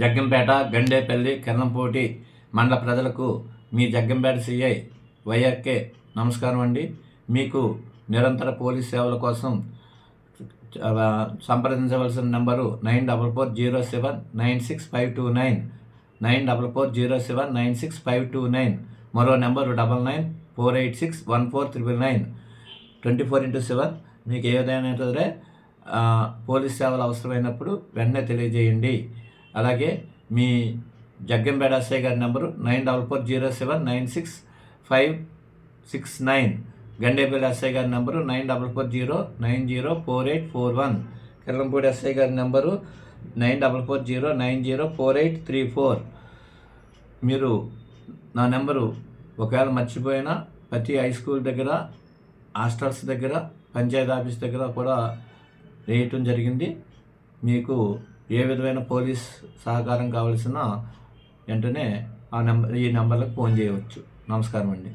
జగ్గంపేట గండేపల్లి కిరణంపోటి మండల ప్రజలకు మీ Jaggampeta CI YRK నమస్కారం అండి. మీకు నిరంతర పోలీస్ సేవల కోసం సంప్రదించవలసిన number nine double four zero seven nine six five two nine nine double four zero seven nine six five two nine. మరో number double nine four eight six one four triple nine. Twenty four into seven మీకు ఏ సరే police సేవలు అవసరమైనప్పుడు వెంటనే తెలియజేయండి. అలాగే మీ జగ్గంపేట ఎస్ఐ గారి number nine double four zero seven nine six five six nine. Gandepalli SI గారి number nine double four zero nine zero four eight four one. Kirlampudi SI గారి number nine double four zero nine zero four eight three four. మీరు నా number ఒకవేళ మర్చిపోయినా ప్రతి high school దగ్గర hostels దగ్గర panchayat office దగ్గర కూడా వేయటం జరిగింది. మీకు ఏ విధమైన పోలీస్ సహకారం కావలసిన వెంటనే ఆ నెంబర్ ఈ నెంబర్లకు ఫోన్ చేయవచ్చు. నమస్కారం అండి